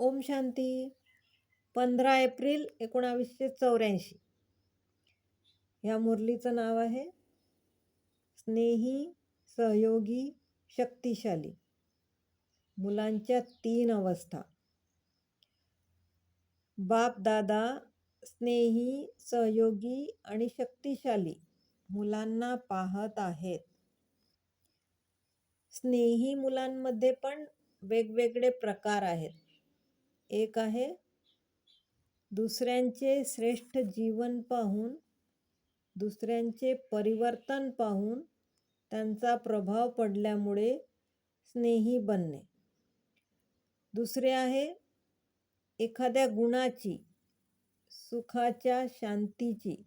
ओम शांती. पंधरा एप्रिल एकोणावीसशे चौऱ्याऐंशी. ह्या मुरलीचं नाव आहे. स्नेही सहयोगी शक्तिशाली. मुलांच्या तीन अवस्था. बाप दादा स्नेही सहयोगी आणि शक्तिशाली मुलांना पाहत आहेत. स्नेही मुलांमध्ये पण वेगवेगळे प्रकार आहेत. एक आहे. दुसऱ्यांचे श्रेष्ठ जीवन पाहून दुसऱ्यांचे परिवर्तन पाहून त्यांचा प्रभाव पडल्यामुळे स्नेही बनणे. दुसरे आहे एखाद्या गुणाची सुखाच्या शांतीची.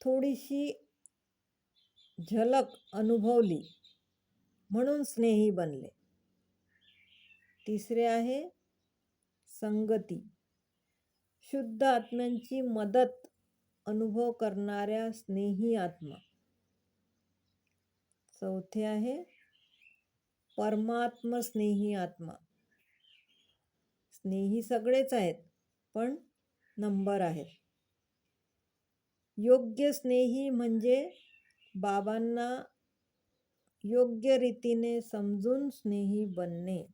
थोडीशी झलक अनुभवली म्हणून स्नेही बनले. तिसरे आहे संगती. शुद्ध आत्म्यांची मदत अनुभव करणाऱ्या स्नेही आत्मा. चौथे आहे परमात्म स्नेही आत्मा. स्नेही सगळेच आहेत पण नंबर आहेत. योग्य स्नेही म्हणजे बाबांना योग्य रीतीने समजून स्नेही बनणे.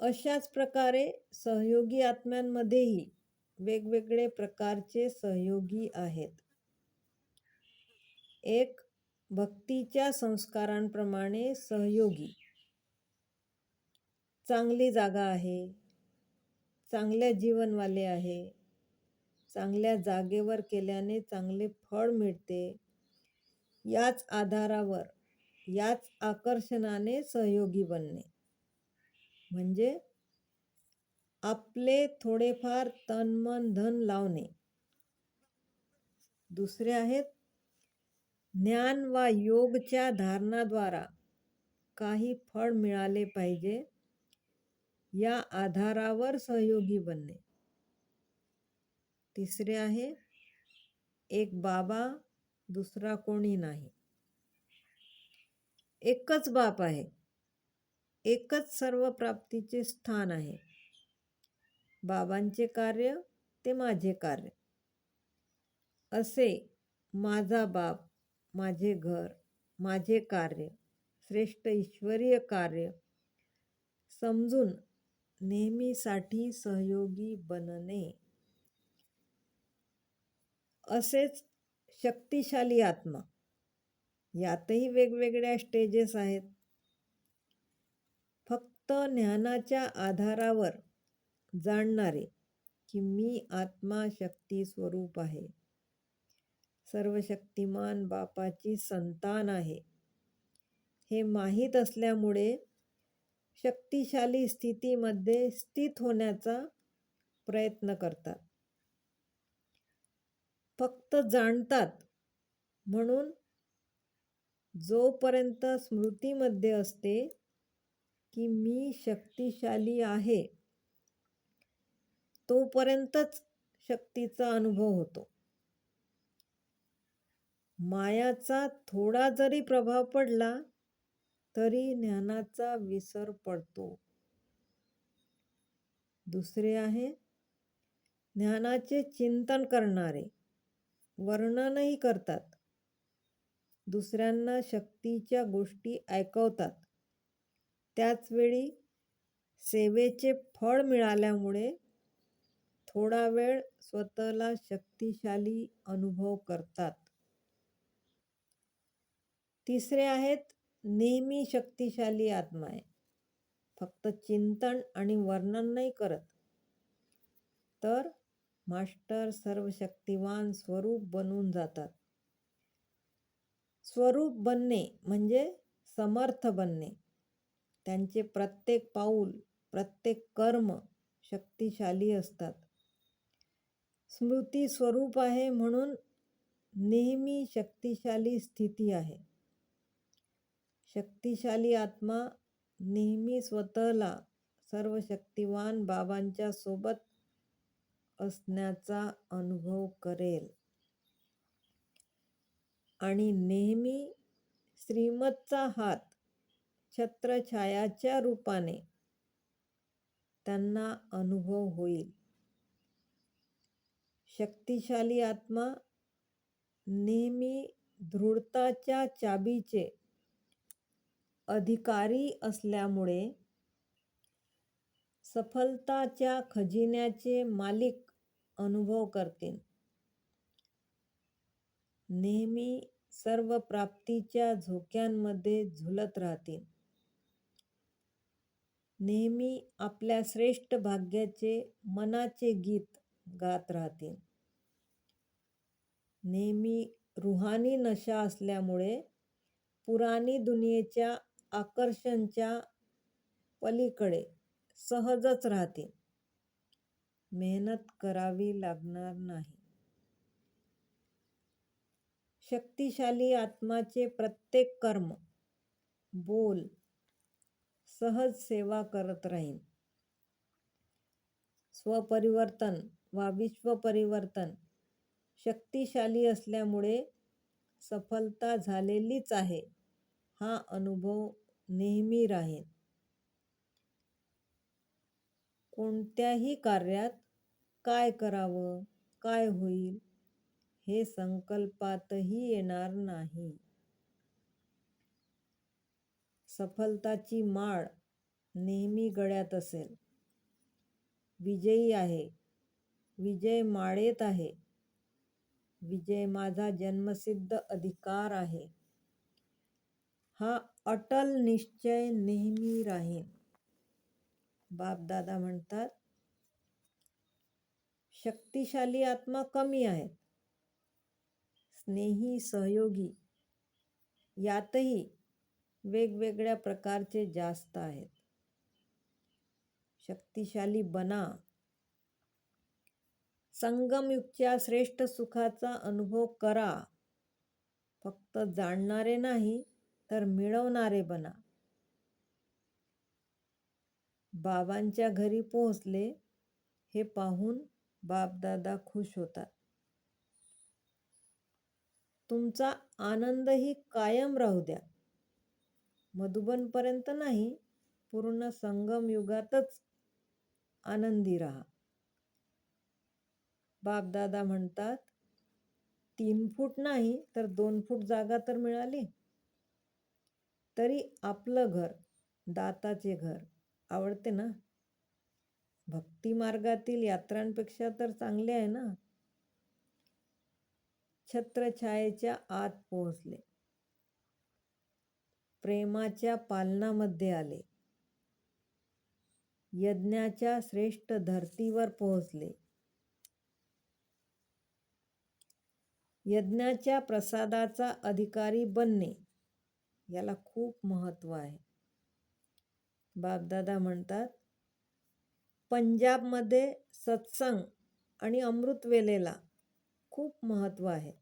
अशाच प्रकारे सहयोगी आत्म्यांमध्येही वेगवेगळे प्रकारचे सहयोगी आहेत. एक भक्तीच्या संस्कारांप्रमाणे सहयोगी. चांगली जागा आहे चांगल्या जीवनवाले आहे चांगल्या जागेवर केल्याने चांगले फळ मिळते. याच आधारावर याच आकर्षणाने सहयोगी बनणे. म्हणजे आपले थोडेफार तन मन धन लावणे. दुसरे आहेत ज्ञान वा योगच्या धारणाद्वारा काही फळ मिळाले पाहिजे या आधारावर सहयोगी बनणे. तिसरे आहे एक बाबा दुसरा कोणी नाही. एकच बाप आहे. एकच सर्व प्राप्तीचे स्थान आहे. बाबांचे कार्य ते माझे कार्य. असे माझा बाप माझे घर माझे कार्य श्रेष्ठ ईश्वरीय कार्य समजून नेहमीसाठी सहयोगी बनणे. असेच शक्तिशाली आत्मा. यातही वेगवेगळ्या स्टेजेस आहेत. फक्त ज्ञानाच्या आधारावर जाणणारे की मी आत्मा शक्ती स्वरूप आहे. सर्वशक्तिमान बापाची संतान आहे. हे माहीत असल्यामुळे शक्तिशाली स्थितीमध्ये स्थित होण्याचा प्रयत्न करतात. फक्त जाणतात म्हणून जोपर्यंत स्मृतीमध्ये असते की मी शक्तिशाली आहे. तोपर्यंतच शक्तीचा अनुभव होतो. मायाचा थोडा जरी प्रभाव पडला तरी ज्ञानाचा विसर पडतो. दुसरे आहे ज्ञानाचे चिंतन करणारे वर्णनही करतात. दुसऱ्यांना शक्तीच्या गोष्टी ऐकवतात. त्याचवेळी सेवेचे फळ मिळाल्यामुळे थोडा वेळ स्वतःला शक्तिशाली अनुभव करतात. तिसरे आहेत नेहमी शक्तिशाली आत्मा आहे. फक्त चिंतन आणि वर्णन नाही करत. तर मास्टर सर्वशक्तिवान स्वरूप बनून जातात. स्वरूप बनणे म्हणजे समर्थ बनणे. त्यांचे प्रत्येक पाऊल प्रत्येक कर्म शक्तिशाली असतात. स्मृती स्वरूप आहे म्हणून नेहमी शक्तिशाली स्थिती आहे. शक्तिशाली आत्मा नेहमी स्वतःला सर्व शक्तिवान बाबांच्या सोबत असण्याचा अनुभव करेल. आणि नेहमी श्रीमतचा हात छत्रछायाच्या रूपाने त्यांना अनुभव होईल. शक्तिशाली आत्मा नेहमी दृढताच्या चाबीचे अधिकारी असल्यामुळे सफलताच्या खजिन्याचे मालिक अनुभव करतील. नेहमी सर्व प्राप्तीच्या झोक्यांमध्ये झुलत राहतील. नेहमी आपल्या श्रेष्ठ भाग्याचे मनाचे गीत गात राहतील. नेहमी रुहानी नशा असल्यामुळे पुराणी दुनियेच्या आकर्षणच्या पलीकडे सहजच राहतील. मेहनत करावी लागणार नाही. शक्तिशाली आत्माचे प्रत्येक कर्म बोल सहज सेवा करत राहीन. स्वपरिवर्तन वा विश्वपरिवर्तन शक्तिशाली असल्यामुळे सफलता झालेलीच आहे. हा अनुभव नेहमी राहील कोणत्याही कार्यात काय करावं काय होईल हे संकल्पातही येणार नाही. सफलताची माळ नेहमी गळ्यात असेल. विजयी आहे. विजय माळेत आहे. विजय माझा जन्मसिद्ध अधिकार आहे. हा अटल निश्चय नेहमी राहील बापदादा म्हणतात शक्तिशाली आत्मा कमी आहेत. स्नेही सहयोगी. यातही वेगवेगळ्या प्रकारचे जास्त आहेत. शक्तिशाली बना. संगमयुगच्या श्रेष्ठ सुखाचा अनुभव करा. फक्त जाणणारे नाही तर मिळवणारे बना. बाबांच्या घरी पोहोचले हे पाहून बापदादा खुश होतात. तुमचा आनंदही कायम राहू द्या. मधुबनपर्यंत नाही पूर्ण संगम युगातच आनंदी राहा. बापदादा म्हणतात तीन फूट नाही तर दोन फूट जागा तर मिळाली. तरी आपलं घर दाताचे घर आवडते ना? भक्ती मार्गातील यात्रांपेक्षा तर चांगले आहे ना? छत्रछायेच्या आत पोहोचले. प्रेमाच्या पालनामध्ये आले. यज्ञाच्या श्रेष्ठ धर्तीवर पोहोचले. यज्ञाच्या प्रसादाचा अधिकारी बनणे याला खूप महत्त्व आहे. बापदादा म्हणतात पंजाबमध्ये सत्संग आणि अमृतवेलेला खूप महत्त्व आहे.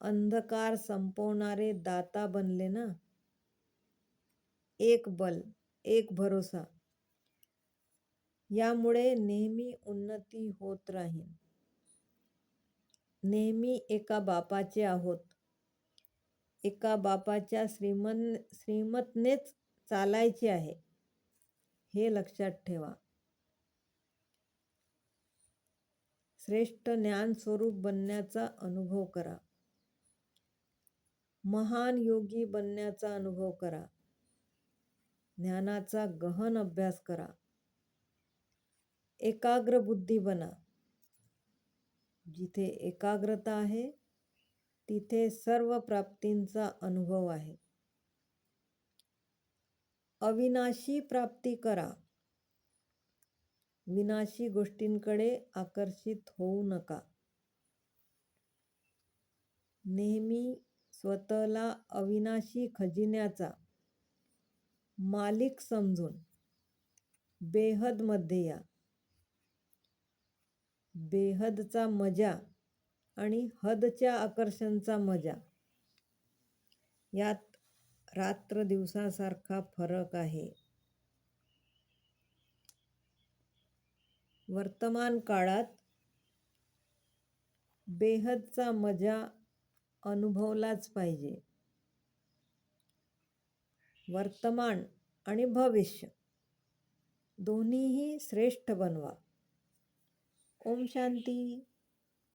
अंधकार संपवणारे दाता बनले ना? एक बल एक भरोसा. यामुळे नेहमी उन्नती होत राहील नेहमी एका बापाचे आहोत. एका बापाच्या श्रीमन श्रीमतनेच चालायचे आहे. हे लक्षात ठेवा. श्रेष्ठ ज्ञान स्वरूप बनण्याचा अनुभव करा. महान योगी बनण्याचा अनुभव करा. ज्ञानाचा गहन अभ्यास करा. एकाग्र बुद्धी बना. जिथे एकाग्रता आहे तिथे सर्व प्राप्तींचा अनुभव आहे. अविनाशी प्राप्ती करा. विनाशी गोष्टींकडे आकर्षित होऊ नका. नेहमी स्वतःला अविनाशी खजिन्याचा मालिक समजून बेहदमध्ये या. बेहदचा मजा आणि हदच्या आकर्षणचा मजा. यात रात्र दिवसासारखा फरक आहे. वर्तमान काळात बेहदचा मजा अनुभवलाच पाहिजे. वर्तमान आणि भविष्य. दोन्हीही श्रेष्ठ बनवा. ओम शांती.